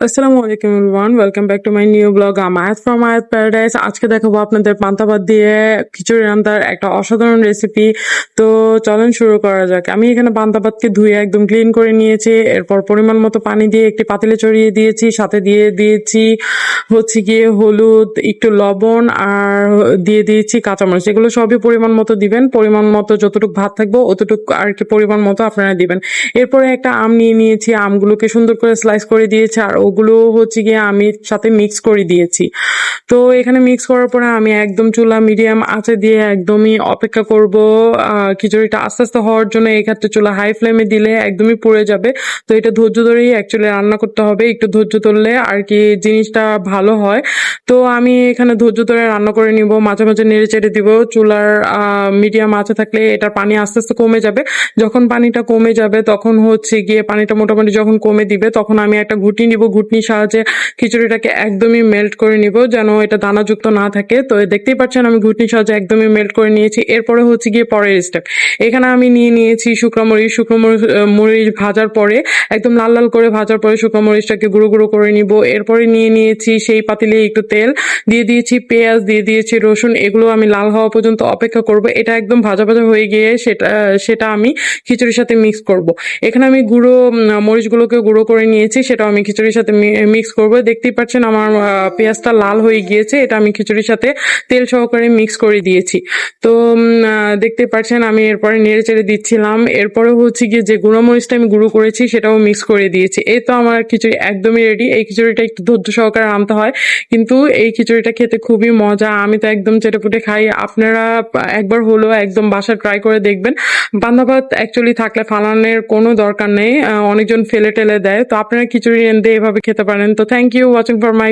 আসসালামু আলাইকুম everyone welcome back to my new blog আমায়াত from Ayat paradise আজকে দেখাবো আপনাদের পান্তা ভাত দিয়ে খিচুড়ি রান্নার একটা অসাধারণ রেসিপি তো চলেন শুরু করা যাক। আমি এখানে পান্তা ভাতকে ধুয়ে একদম ক্লিন করে নিয়েছি। এরপর পরিমাণ মতো পানি দিয়ে একটি পাতিলে চড়িয়ে দিয়েছি। সাথে দিয়ে দিয়েছি হচ্ছে গিয়ে হলুদ, একটু লবণ, আর দিয়ে দিয়েছি কাঁচামরিচ। এগুলো সবই পরিমাণ মতো দিবেন। পরিমাণ মতো যতটুকু ভাত থাকব, অতটুকু আর কি পরিমাণ মতো আপনারা দিবেন। এরপরে একটা আম নিয়ে নিয়েছি। আমগুলোকে সুন্দর করে স্লাইস করে দিয়েছি। আর ওগুলো হচ্ছে গিয়ে আমি সাথে মিক্স করে দিয়েছি। তো এখানে মিক্স করার পরে আমি একদম চুলা মিডিয়াম আঁচে দিয়ে একদমই অপেক্ষা করব খিচুড়িটা আস্তে আস্তে হওয়ার জন্য এই ক্ষেত্রে চুলা হাই ফ্লেমে দিলে একদমই পুড়ে যাবে। তো এটা ধৈর্য ধরেই অ্যাকচুয়ালি রান্না করতে হবে, একটু ধৈর্য ধরলে আর কি জিনিসটা ভালো হয়। তো আমি এখানে ধৈর্য ধরে রান্না করে নিব, মাঝে মাঝে নেড়ে চেড়ে দিব। চুলার মিডিয়াম আঁচে থাকলে এটার পানি আস্তে আস্তে কমে যাবে। যখন পানিটা কমে যাবে তখন হচ্ছে গিয়ে পানিটা মোটামুটি যখন কমে দিবে তখন আমি একটা ঘুটি নিব ঘুটনির সাহায্যে খিচুড়িটাকে একদমই মেল্ট করে নিব, যেন এটা দানাযুক্ত না থাকে। তো দেখতেই পাচ্ছেন, আমি ঘুটনির সাহায্যে একদমই মেল্ট করে নিয়েছি। এরপরে হচ্ছে গিয়ে পরের স্টেপ এখানে আমি নিয়ে নিয়েছি শুকনো মরিচ। শুকনো মরিচ ভাজার পরে, একদম লাল লাল করে ভাজার পরে শুকনো মরিচটাকে গুঁড়ো গুঁড়ো করে নিব। এরপরে নিয়ে নিয়েছি সেই পাতিলে একটু তেল, দিয়ে দিয়েছি পেঁয়াজ, দিয়ে দিয়েছি রসুন। এগুলো আমি লাল হওয়া পর্যন্ত অপেক্ষা করব। এটা একদম ভাজা ভাজা হয়ে গিয়ে সেটা সেটা আমি খিচুড়ির সাথে মিক্স করব। এখানে আমি গুঁড়ো মরিচগুলোকে গুঁড়ো করে নিয়েছি। সেটা আমি খিচুড়ির সাথে মিক্স করব। দেখতেই পাচ্ছেন আমার পেঁয়াজটা লাল হয়ে গিয়েছে। এটা আমি খিচুড়ির সাথে তেল সহকারে মিক্স করে দিয়েছি। তো দেখতেই পাচ্ছেন আমি এরপরে নেড়ে চেড়ে দিচ্ছিলাম। এরপরে হচ্ছে গিয়ে যে গুঁড়ো মরিচটা আমি গুঁড়ো করেছি, সেটাও মিক্স করে দিয়েছি। এই তো আমার খিচুড়ি একদমই রেডি এই খিচুড়িটা একটু ধৈর্য সহকারে আনতে হয়। কিন্তু এই খিচুড়িটা খেতে খুবই মজা। আমি তো একদম চেটেপুটে খাই। আপনারা একবার হলো একদম বাসায় ট্রাই করে দেখবেন। ভাত অ্যাকচুয়ালি থাকলে ফালানের কোনো দরকার নেই অনেকজন ফেলে টেলে দেয়। তো আপনারা খিচুড়ি এনে এভাবে খেতে পারেন। তো thank you watching for my